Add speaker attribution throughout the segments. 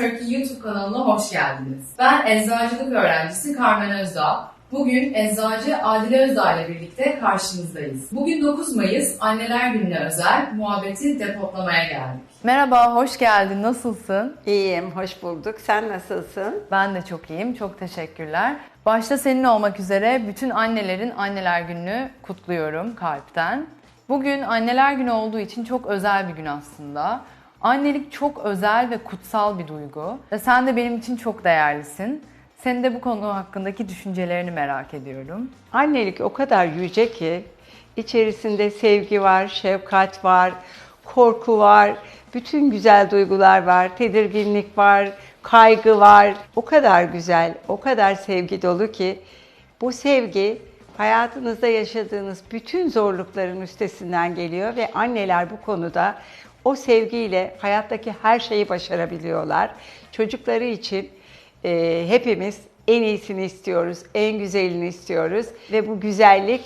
Speaker 1: Turkey YouTube kanalına hoş geldiniz. Ben eczacılık öğrencisi Carmen Özdağ. Bugün eczacı Adile Özdağ ile birlikte karşınızdayız. Bugün 9 Mayıs Anneler Günü'ne özel muhabbeti depotlamaya geldik.
Speaker 2: Merhaba, hoş geldin. Nasılsın?
Speaker 3: İyiyim, hoş bulduk. Sen nasılsın?
Speaker 2: Ben de çok iyiyim. Çok teşekkürler. Başta senin olmak üzere bütün annelerin Anneler Günü'nü kutluyorum kalpten. Bugün Anneler Günü olduğu için çok özel bir gün aslında. Annelik çok özel ve kutsal bir duygu ve sen de benim için çok değerlisin. Senin de bu konu hakkındaki düşüncelerini merak ediyorum.
Speaker 3: Annelik o kadar yüce ki içerisinde sevgi var, şefkat var, korku var, bütün güzel duygular var, tedirginlik var, kaygı var. O kadar güzel, o kadar sevgi dolu ki bu sevgi hayatınızda yaşadığınız bütün zorlukların üstesinden geliyor ve anneler bu konuda o sevgiyle hayattaki her şeyi başarabiliyorlar. Çocukları için e, hepimiz en iyisini istiyoruz, en güzelini istiyoruz ve bu güzellik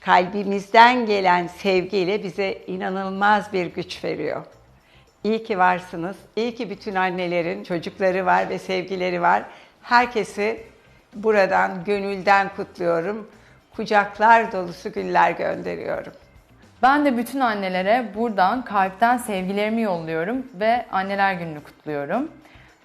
Speaker 3: kalbimizden gelen sevgiyle bize inanılmaz bir güç veriyor. İyi ki varsınız. İyi ki bütün annelerin çocukları var ve sevgileri var. Herkesi buradan gönülden kutluyorum. Kucaklar dolusu güller gönderiyorum.
Speaker 2: Ben de bütün annelere buradan kalpten sevgilerimi yolluyorum ve Anneler Günü'nü kutluyorum.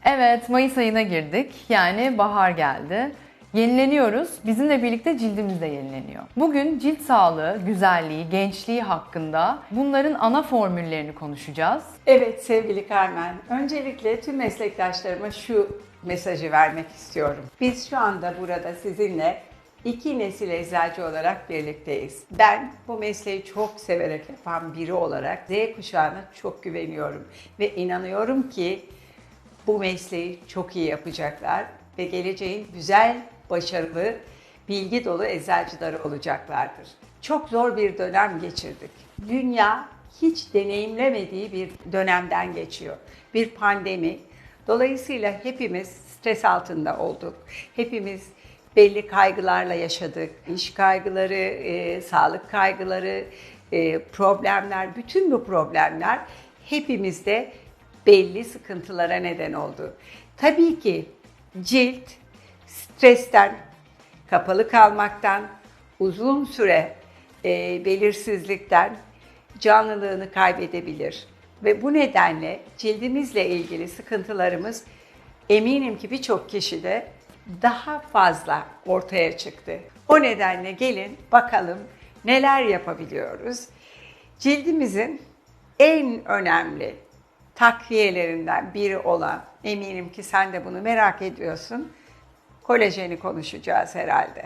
Speaker 2: Evet, Mayıs ayına girdik. Yani bahar geldi. Yenileniyoruz. Bizimle birlikte cildimiz de yenileniyor. Bugün cilt sağlığı, güzelliği, gençliği hakkında bunların ana formüllerini konuşacağız.
Speaker 3: Evet sevgili Carmen, öncelikle tüm meslektaşlarıma şu mesajı vermek istiyorum. Biz şu anda burada sizinle iki nesil eczacı olarak birlikteyiz. Ben bu mesleği çok severek yapan biri olarak Z kuşağına çok güveniyorum ve inanıyorum ki bu mesleği çok iyi yapacaklar ve geleceğin güzel, başarılı, bilgi dolu eczacıları olacaklardır. Çok zor bir dönem geçirdik. Dünya hiç deneyimlemediği bir dönemden geçiyor. Bir pandemi. Dolayısıyla hepimiz stres altında olduk. Hepimiz belli kaygılarla yaşadık. İş kaygıları, e, sağlık kaygıları, e, problemler, bütün bu problemler hepimizde belli sıkıntılara neden oldu. Tabii ki cilt stresten, kapalı kalmaktan, uzun süre e, belirsizlikten canlılığını kaybedebilir. Ve bu nedenle cildimizle ilgili sıkıntılarımız eminim ki birçok kişide daha fazla ortaya çıktı. O nedenle gelin bakalım neler yapabiliyoruz. Cildimizin en önemli takviyelerinden biri olan, eminim ki sen de bunu merak ediyorsun, kolajeni konuşacağız herhalde.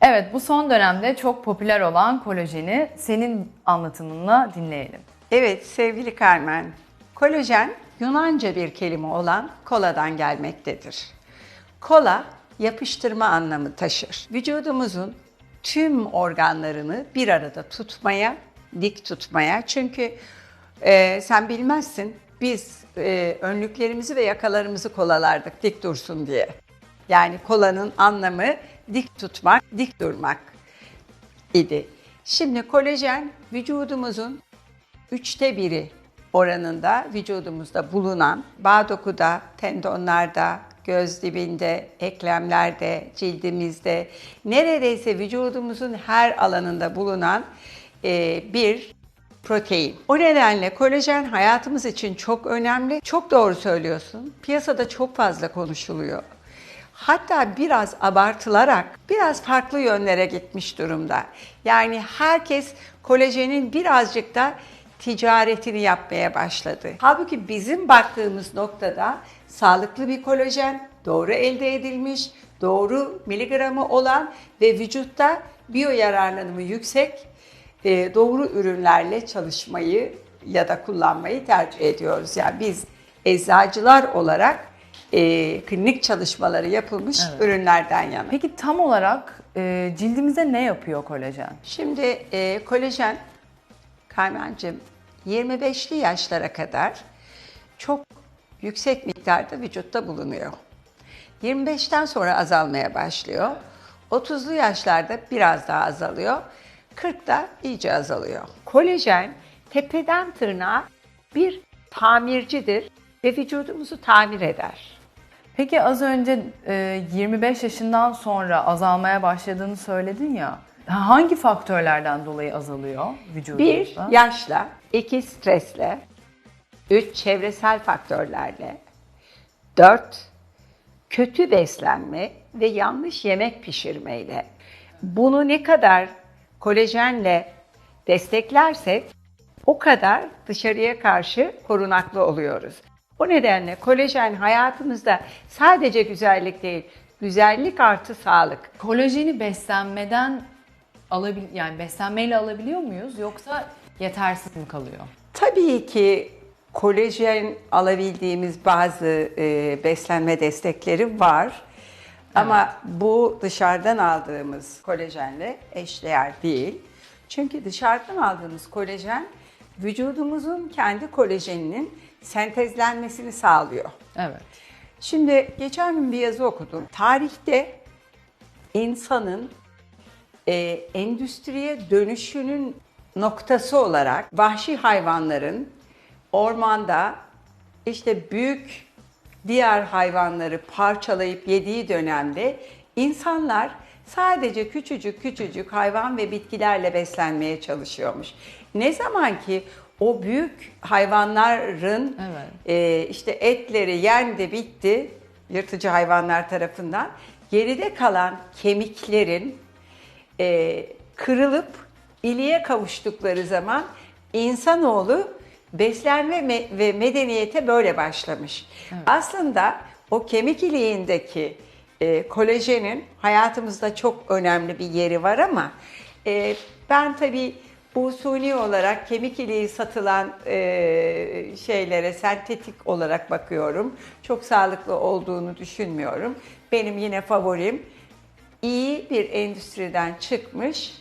Speaker 2: Evet, bu son dönemde çok popüler olan kolajeni senin anlatımınla dinleyelim.
Speaker 3: Evet sevgili Carmen, kolajen Yunanca bir kelime olan koladan gelmektedir. Kola yapıştırma anlamı taşır. Vücudumuzun tüm organlarını bir arada tutmaya, dik tutmaya. Çünkü e, sen bilmezsin biz e, önlüklerimizi ve yakalarımızı kolalardık dik dursun diye. Yani kolanın anlamı dik tutmak, dik durmak idi. Şimdi kolajen vücudumuzun üçte biri oranında vücudumuzda bulunan bağ dokuda, tendonlarda, göz dibinde, eklemlerde, cildimizde, neredeyse vücudumuzun her alanında bulunan e, bir protein. O nedenle kolajen hayatımız için çok önemli. Çok doğru söylüyorsun. Piyasada çok fazla konuşuluyor. Hatta biraz abartılarak biraz farklı yönlere gitmiş durumda. Yani herkes kolajenin birazcık da ticaretini yapmaya başladı. Halbuki bizim baktığımız noktada sağlıklı bir kolajen, doğru elde edilmiş, doğru miligramı olan ve vücutta biyo yararlanımı yüksek e, doğru ürünlerle çalışmayı ya da kullanmayı tercih ediyoruz. Yani biz eczacılar olarak e, klinik çalışmaları yapılmış
Speaker 2: Evet.
Speaker 3: ürünlerden yana.
Speaker 2: Peki tam olarak e, cildimize ne yapıyor kolajen?
Speaker 3: Şimdi e, kolajen Carmen'cim 25'li yaşlara kadar çok yüksek miktarda vücutta bulunuyor. 25'ten sonra azalmaya başlıyor. 30'lu yaşlarda biraz daha azalıyor. 40'da iyice azalıyor. Kolajen tepeden tırnağa bir tamircidir ve vücudumuzu tamir eder.
Speaker 2: Peki az önce e, 25 yaşından sonra azalmaya başladığını söyledin ya. Hangi faktörlerden dolayı azalıyor
Speaker 3: Bir,
Speaker 2: vücudumuzda?
Speaker 3: yaşla. iki stresle. Üç, çevresel faktörlerle. Dört, kötü beslenme ve yanlış yemek pişirmeyle. Bunu ne kadar kolajenle desteklersek o kadar dışarıya karşı korunaklı oluyoruz. O nedenle kolajen hayatımızda sadece güzellik değil, güzellik artı sağlık.
Speaker 2: Kolajeni beslenmeden alabil yani beslenmeyle alabiliyor muyuz yoksa yetersiz mi kalıyor?
Speaker 3: Tabii ki kolajen alabildiğimiz bazı e, beslenme destekleri var. Ama bu dışarıdan aldığımız kolajenle eşdeğer değil. Çünkü dışarıdan aldığımız kolajen vücudumuzun kendi kolajeninin sentezlenmesini sağlıyor.
Speaker 2: Evet.
Speaker 3: Şimdi geçen gün bir yazı okudum. Tarihte insanın e, endüstriye dönüşünün noktası olarak vahşi hayvanların ormanda işte büyük diğer hayvanları parçalayıp yediği dönemde insanlar sadece küçücük küçücük hayvan ve bitkilerle beslenmeye çalışıyormuş. Ne zaman ki o büyük hayvanların
Speaker 2: Evet.
Speaker 3: e, işte etleri yendi bitti yırtıcı hayvanlar tarafından. Geride kalan kemiklerin e, kırılıp iliğe kavuştukları zaman insanoğlu beslenme me- ve medeniyete böyle başlamış. Aslında o kemik iliğindeki e, kolajenin hayatımızda çok önemli bir yeri var ama e, ben tabii bu suni olarak kemik iliği satılan e, şeylere sentetik olarak bakıyorum. Çok sağlıklı olduğunu düşünmüyorum. Benim yine favorim iyi bir endüstriden çıkmış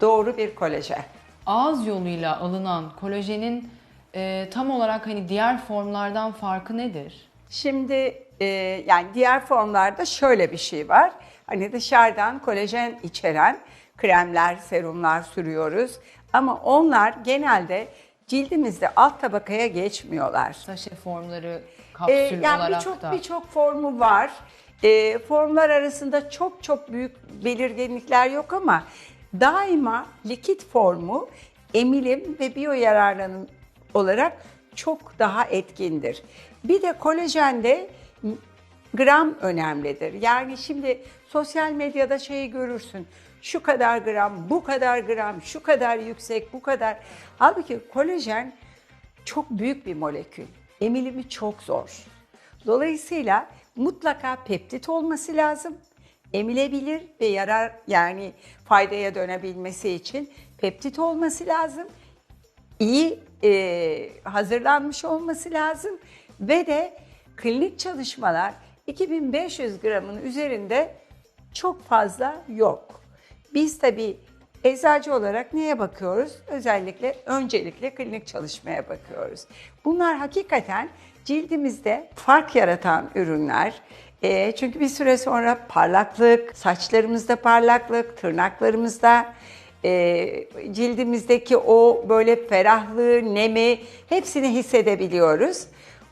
Speaker 3: doğru bir kolajen.
Speaker 2: Ağız yoluyla alınan kolajenin e, tam olarak hani diğer formlardan farkı nedir?
Speaker 3: Şimdi e, yani diğer formlarda şöyle bir şey var. Hani dışarıdan kolajen içeren kremler, serumlar sürüyoruz. Ama onlar genelde cildimizde alt tabakaya geçmiyorlar.
Speaker 2: Saşe formları,
Speaker 3: Ee,
Speaker 2: kapsül
Speaker 3: yani
Speaker 2: olarak
Speaker 3: birçok
Speaker 2: da.
Speaker 3: birçok formu var. Ee, formlar arasında çok çok büyük belirginlikler yok ama daima likit formu emilim ve biyo yararlanım olarak çok daha etkindir. Bir de kolajende gram önemlidir. Yani şimdi sosyal medyada şeyi görürsün. Şu kadar gram, bu kadar gram, şu kadar yüksek, bu kadar. Halbuki kolajen çok büyük bir molekül. Emilimi çok zor. Dolayısıyla mutlaka peptit olması lazım. Emilebilir ve yarar yani faydaya dönebilmesi için peptit olması lazım. İyi e, hazırlanmış olması lazım ve de klinik çalışmalar 2500 gramın üzerinde çok fazla yok. Biz tabii eczacı olarak neye bakıyoruz? Özellikle öncelikle klinik çalışmaya bakıyoruz. Bunlar hakikaten cildimizde fark yaratan ürünler. E, çünkü bir süre sonra parlaklık, saçlarımızda parlaklık, tırnaklarımızda e, cildimizdeki o böyle ferahlığı, nemi hepsini hissedebiliyoruz.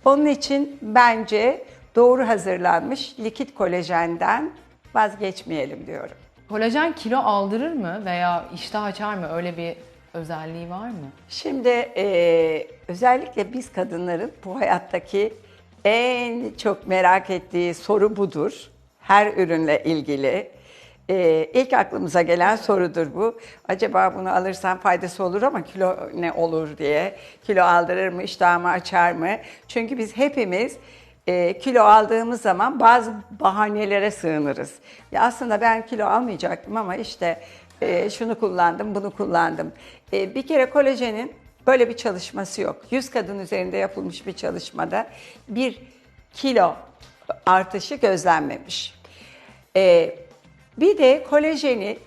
Speaker 3: Onun için bence doğru hazırlanmış likit kolajenden vazgeçmeyelim diyorum.
Speaker 2: Kolajen kilo aldırır mı veya iştah açar mı? Öyle bir özelliği var mı?
Speaker 3: Şimdi e, özellikle biz kadınların bu hayattaki en çok merak ettiği soru budur. Her ürünle ilgili. E, ilk aklımıza gelen sorudur bu. Acaba bunu alırsam faydası olur ama kilo ne olur diye. Kilo aldırır mı, iştahımı açar mı? Çünkü biz hepimiz e, kilo aldığımız zaman bazı bahanelere sığınırız. Ya aslında ben kilo almayacaktım ama işte e, şunu kullandım, bunu kullandım. E, bir kere kolajenin böyle bir çalışması yok. 100 kadın üzerinde yapılmış bir çalışmada bir kilo artışı gözlenmemiş. E, bir de kolajeni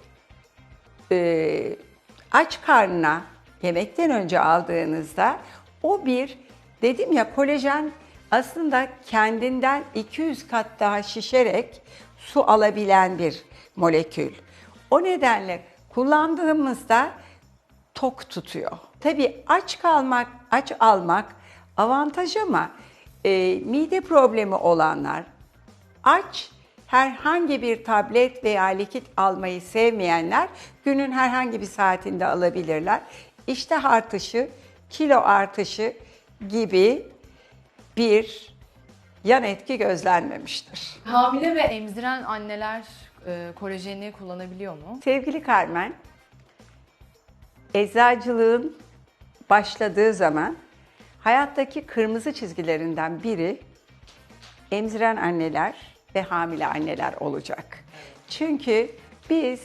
Speaker 3: e, aç karnına yemekten önce aldığınızda o bir dedim ya kolajen aslında kendinden 200 kat daha şişerek su alabilen bir molekül. O nedenle kullandığımızda tok tutuyor. Tabii aç kalmak, aç almak avantaj ama e, mide problemi olanlar, aç, herhangi bir tablet veya likit almayı sevmeyenler günün herhangi bir saatinde alabilirler. İştah artışı, kilo artışı gibi bir yan etki gözlenmemiştir.
Speaker 2: Hamile ve emziren anneler e, kolajeni kullanabiliyor mu?
Speaker 3: Sevgili Carmen, eczacılığın başladığı zaman hayattaki kırmızı çizgilerinden biri emziren anneler ve hamile anneler olacak. Çünkü biz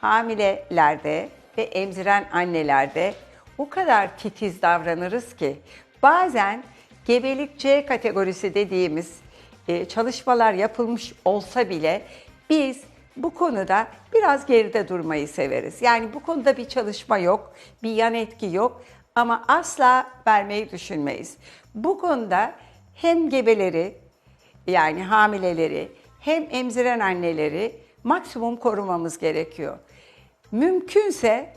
Speaker 3: hamilelerde ve emziren annelerde o kadar titiz davranırız ki bazen gebelik C kategorisi dediğimiz e, çalışmalar yapılmış olsa bile biz bu konuda biraz geride durmayı severiz. Yani bu konuda bir çalışma yok, bir yan etki yok ama asla vermeyi düşünmeyiz. Bu konuda hem gebeleri yani hamileleri hem emziren anneleri maksimum korumamız gerekiyor. Mümkünse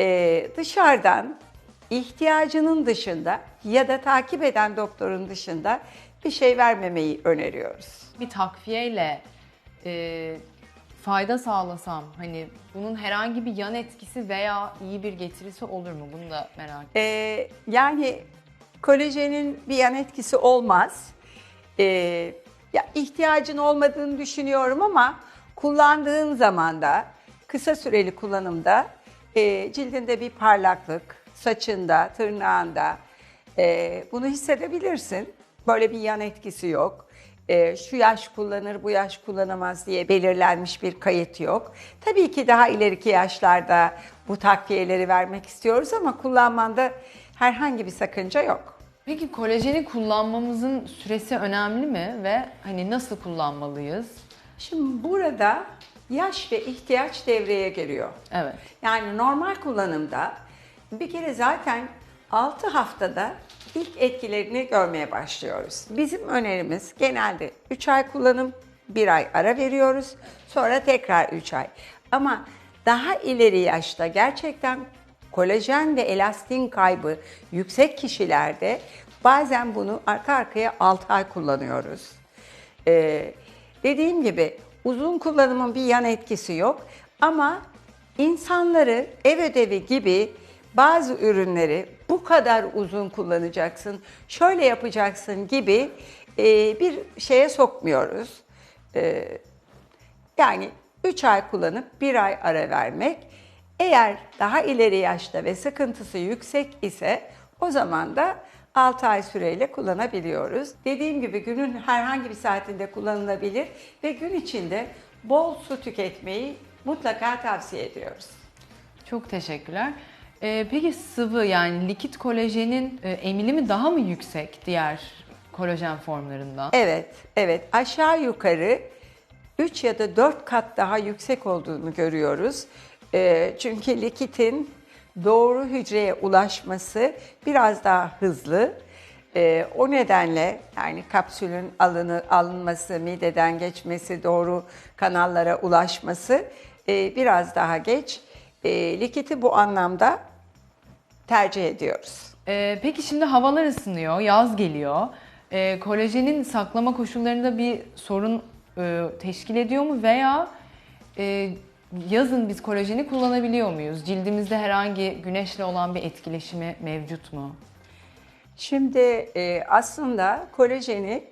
Speaker 3: e, dışarıdan ihtiyacının dışında ya da takip eden doktorun dışında bir şey vermemeyi öneriyoruz.
Speaker 2: Bir takviyeyle e, fayda sağlasam hani bunun herhangi bir yan etkisi veya iyi bir getirisi olur mu? Bunu da merak ediyorum.
Speaker 3: Ee, yani kolajenin bir yan etkisi olmaz. Ee, ya ihtiyacın olmadığını düşünüyorum ama kullandığın zaman da kısa süreli kullanımda e, cildinde bir parlaklık, saçında, tırnağında e, bunu hissedebilirsin. Böyle bir yan etkisi yok. E, şu yaş kullanır, bu yaş kullanamaz diye belirlenmiş bir kayıt yok. Tabii ki daha ileriki yaşlarda bu takviyeleri vermek istiyoruz ama kullanmanda herhangi bir sakınca yok.
Speaker 2: Peki kolajeni kullanmamızın süresi önemli mi ve hani nasıl kullanmalıyız?
Speaker 3: Şimdi burada yaş ve ihtiyaç devreye giriyor.
Speaker 2: Evet.
Speaker 3: Yani normal kullanımda bir kere zaten 6 haftada ilk etkilerini görmeye başlıyoruz. Bizim önerimiz genelde 3 ay kullanım, 1 ay ara veriyoruz. Sonra tekrar 3 ay. Ama daha ileri yaşta gerçekten kolajen ve elastin kaybı yüksek kişilerde bazen bunu arka arkaya 6 ay kullanıyoruz. Ee, dediğim gibi uzun kullanımın bir yan etkisi yok ama insanları ev ödevi gibi bazı ürünleri bu kadar uzun kullanacaksın, şöyle yapacaksın gibi e, bir şeye sokmuyoruz. E, yani 3 ay kullanıp 1 ay ara vermek. Eğer daha ileri yaşta ve sıkıntısı yüksek ise o zaman da 6 ay süreyle kullanabiliyoruz. Dediğim gibi günün herhangi bir saatinde kullanılabilir ve gün içinde bol su tüketmeyi mutlaka tavsiye ediyoruz.
Speaker 2: Çok teşekkürler. Ee, peki sıvı yani likit kolajenin e, emilimi daha mı yüksek diğer kolajen formlarından?
Speaker 3: Evet, evet. Aşağı yukarı 3 ya da 4 kat daha yüksek olduğunu görüyoruz. Ee, çünkü likitin doğru hücreye ulaşması biraz daha hızlı. Ee, o nedenle yani kapsülün alını, alınması, mideden geçmesi, doğru kanallara ulaşması e, biraz daha geç. E, likiti bu anlamda tercih ediyoruz.
Speaker 2: Ee, peki şimdi havalar ısınıyor, yaz geliyor. Ee, kolajenin saklama koşullarında bir sorun e, teşkil ediyor mu veya e, yazın biz kolajeni kullanabiliyor muyuz? Cildimizde herhangi güneşle olan bir etkileşimi mevcut mu?
Speaker 3: Şimdi e, aslında kolajeni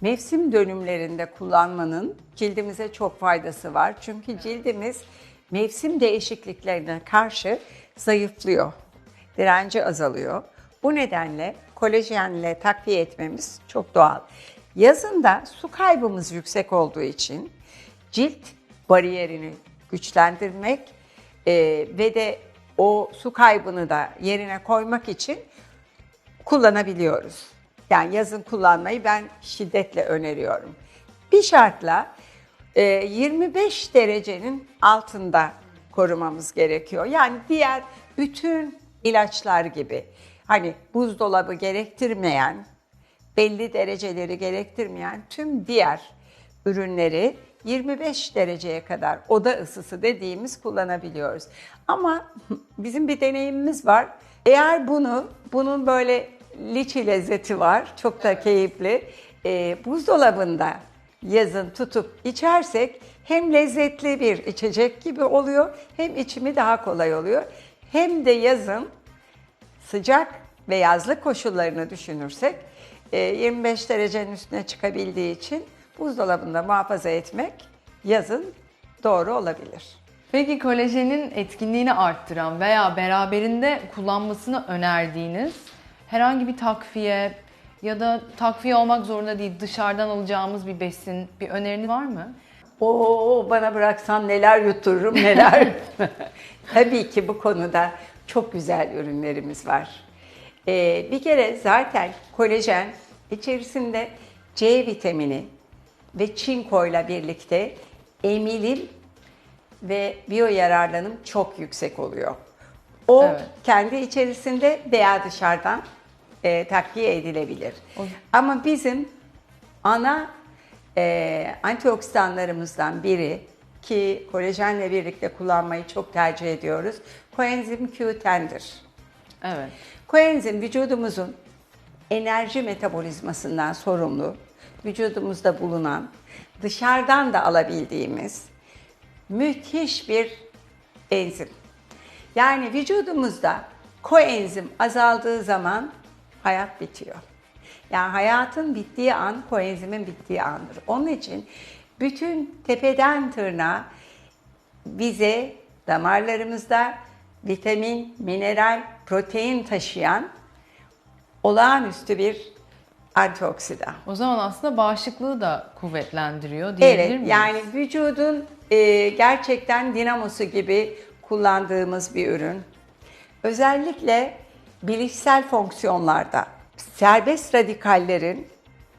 Speaker 3: mevsim dönümlerinde kullanmanın cildimize çok faydası var. Çünkü cildimiz mevsim değişikliklerine karşı zayıflıyor. Direnci azalıyor. Bu nedenle kolajenle takviye etmemiz çok doğal. Yazında su kaybımız yüksek olduğu için cilt bariyerini güçlendirmek e, ve de o su kaybını da yerine koymak için kullanabiliyoruz. Yani yazın kullanmayı ben şiddetle öneriyorum. Bir şartla e, 25 derecenin altında korumamız gerekiyor. Yani diğer bütün ilaçlar gibi hani buzdolabı gerektirmeyen, belli dereceleri gerektirmeyen tüm diğer ürünleri 25 dereceye kadar oda ısısı dediğimiz kullanabiliyoruz. Ama bizim bir deneyimimiz var. Eğer bunu bunun böyle liçi lezzeti var. Çok da keyifli. Ee, buzdolabında yazın tutup içersek hem lezzetli bir içecek gibi oluyor hem içimi daha kolay oluyor. Hem de yazın sıcak ve yazlık koşullarını düşünürsek e, 25 derecenin üstüne çıkabildiği için buzdolabında muhafaza etmek yazın doğru olabilir.
Speaker 2: Peki kolajenin etkinliğini arttıran veya beraberinde kullanmasını önerdiğiniz herhangi bir takviye ya da takviye olmak zorunda değil dışarıdan alacağımız bir besin bir öneriniz var mı?
Speaker 3: Oo bana bıraksan neler yuttururum neler. Tabii ki bu konuda çok güzel ürünlerimiz var. Ee, bir kere zaten kolajen içerisinde C vitamini ve çinko ile birlikte emilim ve biyo yararlanım çok yüksek oluyor. O
Speaker 2: Evet.
Speaker 3: kendi içerisinde veya dışarıdan e, takviye edilebilir. Ama bizim ana e, antioksidanlarımızdan biri ki kolajenle birlikte kullanmayı çok tercih ediyoruz. Koenzim Q10'dir.
Speaker 2: Evet.
Speaker 3: Koenzim vücudumuzun enerji metabolizmasından sorumlu, vücudumuzda bulunan, dışarıdan da alabildiğimiz müthiş bir enzim. Yani vücudumuzda koenzim azaldığı zaman hayat bitiyor. Yani hayatın bittiği an koenzimin bittiği andır. Onun için bütün tepeden tırnağa bize damarlarımızda vitamin, mineral, protein taşıyan olağanüstü bir antioksidan.
Speaker 2: O zaman aslında bağışıklığı da kuvvetlendiriyor diyebilir
Speaker 3: Evet,
Speaker 2: miyiz?
Speaker 3: yani vücudun e, gerçekten dinamosu gibi kullandığımız bir ürün. Özellikle bilişsel fonksiyonlarda serbest radikallerin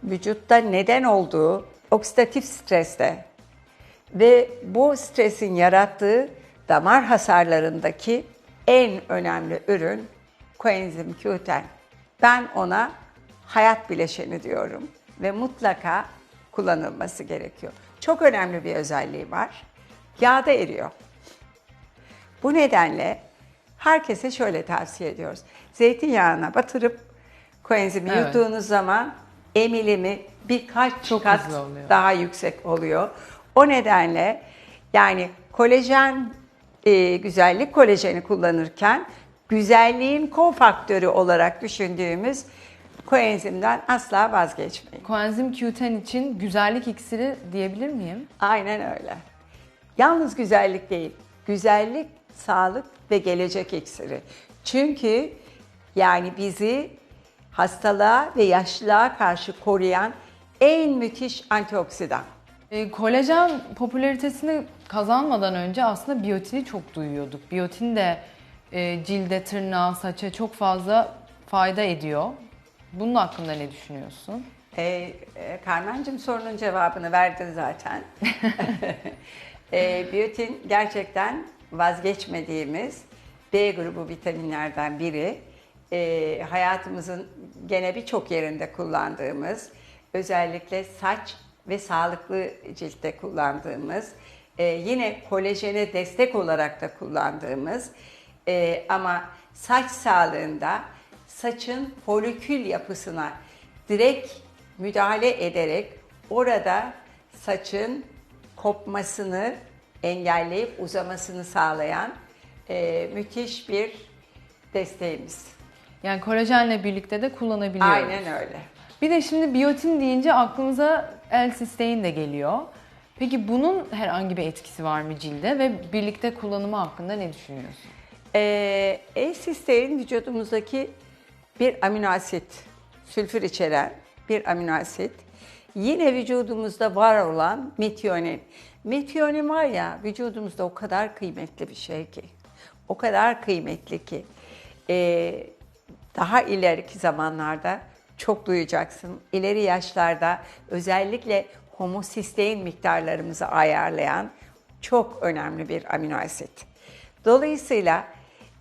Speaker 3: vücutta neden olduğu oksidatif streste ve bu stresin yarattığı damar hasarlarındaki en önemli ürün koenzim Q10. Ben ona hayat bileşeni diyorum ve mutlaka kullanılması gerekiyor. Çok önemli bir özelliği var. Yağda eriyor. Bu nedenle herkese şöyle tavsiye ediyoruz. Zeytinyağına batırıp koenzimi
Speaker 2: Evet.
Speaker 3: yuttuğunuz zaman emilimi birkaç
Speaker 2: Çok
Speaker 3: kat daha yüksek oluyor. O nedenle yani kolajen, e, güzellik kolajeni kullanırken güzelliğin kofaktörü olarak düşündüğümüz koenzimden asla vazgeçmeyin.
Speaker 2: Koenzim Q10 için güzellik iksiri diyebilir miyim?
Speaker 3: Aynen öyle. Yalnız güzellik değil, güzellik, sağlık ve gelecek iksiri. Çünkü yani bizi hastalığa ve yaşlılığa karşı koruyan en müthiş antioksidan.
Speaker 2: E, kolajen popülaritesini kazanmadan önce aslında biyotini çok duyuyorduk. Biyotin de e, cilde, tırnağa, saça çok fazla fayda ediyor. Bunun hakkında ne düşünüyorsun?
Speaker 3: Ee, e, Carmen'cim sorunun cevabını verdin zaten. e, biyotin gerçekten vazgeçmediğimiz B grubu vitaminlerden biri. E, hayatımızın gene birçok yerinde kullandığımız, özellikle saç ve sağlıklı ciltte kullandığımız, e, yine kolajene destek olarak da kullandığımız e, ama saç sağlığında saçın folikül yapısına direkt müdahale ederek orada saçın kopmasını engelleyip uzamasını sağlayan e, müthiş bir desteğimiz.
Speaker 2: Yani kolajenle birlikte de kullanabiliyoruz.
Speaker 3: Aynen öyle.
Speaker 2: Bir de şimdi biyotin deyince aklımıza L-sistein de geliyor. Peki bunun herhangi bir etkisi var mı cilde ve birlikte kullanımı hakkında ne düşünüyorsun?
Speaker 3: Ee, L-sistein vücudumuzdaki bir amino asit, sülfür içeren bir amino asit. Yine vücudumuzda var olan metionin. Metionin var ya vücudumuzda o kadar kıymetli bir şey ki. O kadar kıymetli ki. Ee, daha ileriki zamanlarda çok duyacaksın. İleri yaşlarda özellikle homosistein miktarlarımızı ayarlayan çok önemli bir amino asit. Dolayısıyla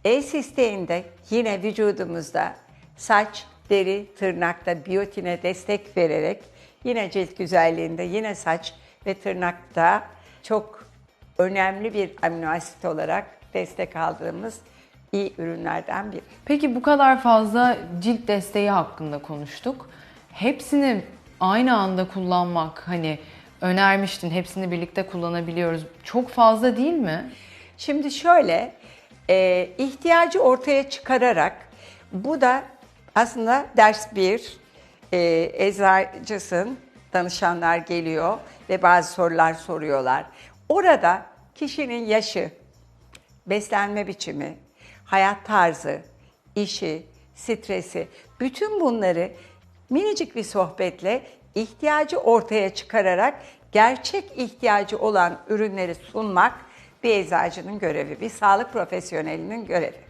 Speaker 3: E-sistein de yine vücudumuzda saç, deri, tırnakta biyotine destek vererek yine cilt güzelliğinde, yine saç ve tırnakta çok önemli bir amino asit olarak destek aldığımız iyi ürünlerden biri.
Speaker 2: Peki bu kadar fazla cilt desteği hakkında konuştuk. Hepsini aynı anda kullanmak hani önermiştin. Hepsini birlikte kullanabiliyoruz. Çok fazla değil mi?
Speaker 3: Şimdi şöyle, e, ihtiyacı ortaya çıkararak bu da aslında ders bir, e, eczacısın, danışanlar geliyor ve bazı sorular soruyorlar. Orada kişinin yaşı, beslenme biçimi, hayat tarzı, işi, stresi, bütün bunları minicik bir sohbetle ihtiyacı ortaya çıkararak gerçek ihtiyacı olan ürünleri sunmak bir eczacının görevi, bir sağlık profesyonelinin görevi.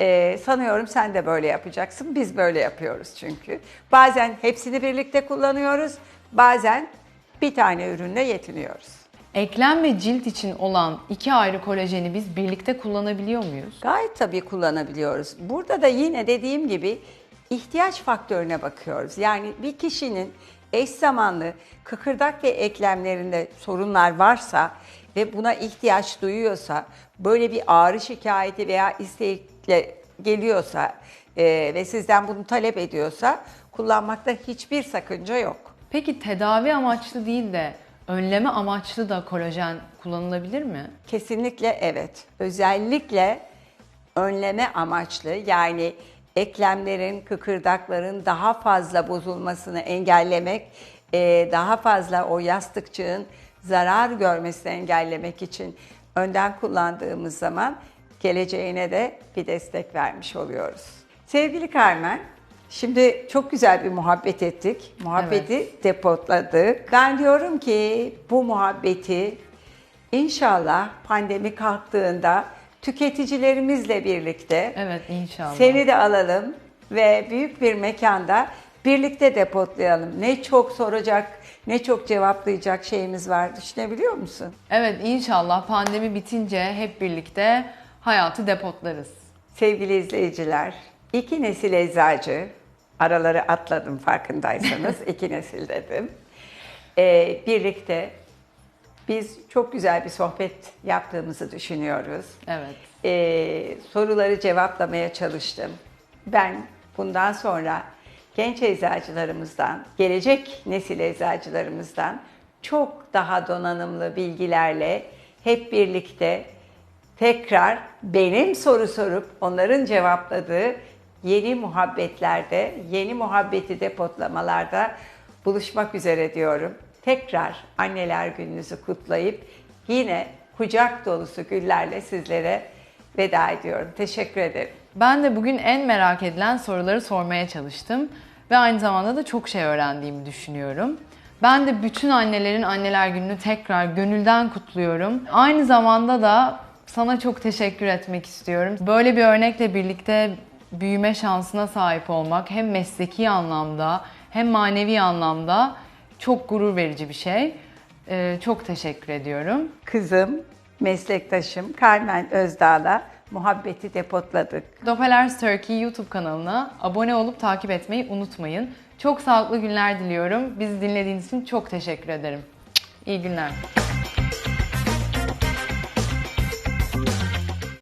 Speaker 3: Ee, sanıyorum sen de böyle yapacaksın. Biz böyle yapıyoruz çünkü. Bazen hepsini birlikte kullanıyoruz, bazen bir tane ürünle yetiniyoruz.
Speaker 2: Eklem ve cilt için olan iki ayrı kolajeni biz birlikte kullanabiliyor muyuz?
Speaker 3: Gayet tabii kullanabiliyoruz. Burada da yine dediğim gibi ihtiyaç faktörüne bakıyoruz. Yani bir kişinin eş zamanlı kıkırdak ve eklemlerinde sorunlar varsa ve buna ihtiyaç duyuyorsa, böyle bir ağrı şikayeti veya istekle geliyorsa e, ve sizden bunu talep ediyorsa kullanmakta hiçbir sakınca yok.
Speaker 2: Peki tedavi amaçlı değil de önleme amaçlı da kolajen kullanılabilir mi?
Speaker 3: Kesinlikle evet. Özellikle önleme amaçlı yani eklemlerin, kıkırdakların daha fazla bozulmasını engellemek, eee, daha fazla o yastıkçığın zarar görmesini engellemek için önden kullandığımız zaman geleceğine de bir destek vermiş oluyoruz. Sevgili Carmen, şimdi çok güzel bir muhabbet ettik. Muhabbeti depotladık. Ben diyorum ki bu muhabbeti İnşallah pandemi kalktığında tüketicilerimizle birlikte
Speaker 2: Evet inşallah.
Speaker 3: seni de alalım ve büyük bir mekanda birlikte depotlayalım. Ne çok soracak, ne çok cevaplayacak şeyimiz var. Düşünebiliyor musun?
Speaker 2: Evet inşallah pandemi bitince hep birlikte hayatı depotlarız.
Speaker 3: Sevgili izleyiciler, iki nesil eczacı, araları atladım farkındaysanız, iki nesil dedim. Ee, birlikte biz çok güzel bir sohbet yaptığımızı düşünüyoruz.
Speaker 2: Evet.
Speaker 3: Ee, soruları cevaplamaya çalıştım. Ben bundan sonra genç eczacılarımızdan, gelecek nesil eczacılarımızdan çok daha donanımlı bilgilerle hep birlikte tekrar benim soru sorup onların cevapladığı yeni muhabbetlerde, yeni muhabbeti depotlamalarda buluşmak üzere diyorum. Tekrar anneler gününüzü kutlayıp yine kucak dolusu güllerle sizlere veda ediyorum. Teşekkür ederim.
Speaker 2: Ben de bugün en merak edilen soruları sormaya çalıştım ve aynı zamanda da çok şey öğrendiğimi düşünüyorum. Ben de bütün annelerin anneler gününü tekrar gönülden kutluyorum. Aynı zamanda da sana çok teşekkür etmek istiyorum. Böyle bir örnekle birlikte büyüme şansına sahip olmak hem mesleki anlamda hem manevi anlamda çok gurur verici bir şey. Ee, çok teşekkür ediyorum.
Speaker 3: Kızım, meslektaşım Carmen Özdağ'la muhabbeti depotladık.
Speaker 2: Doppelers Turkey YouTube kanalına abone olup takip etmeyi unutmayın. Çok sağlıklı günler diliyorum. Bizi dinlediğiniz için çok teşekkür ederim. İyi günler.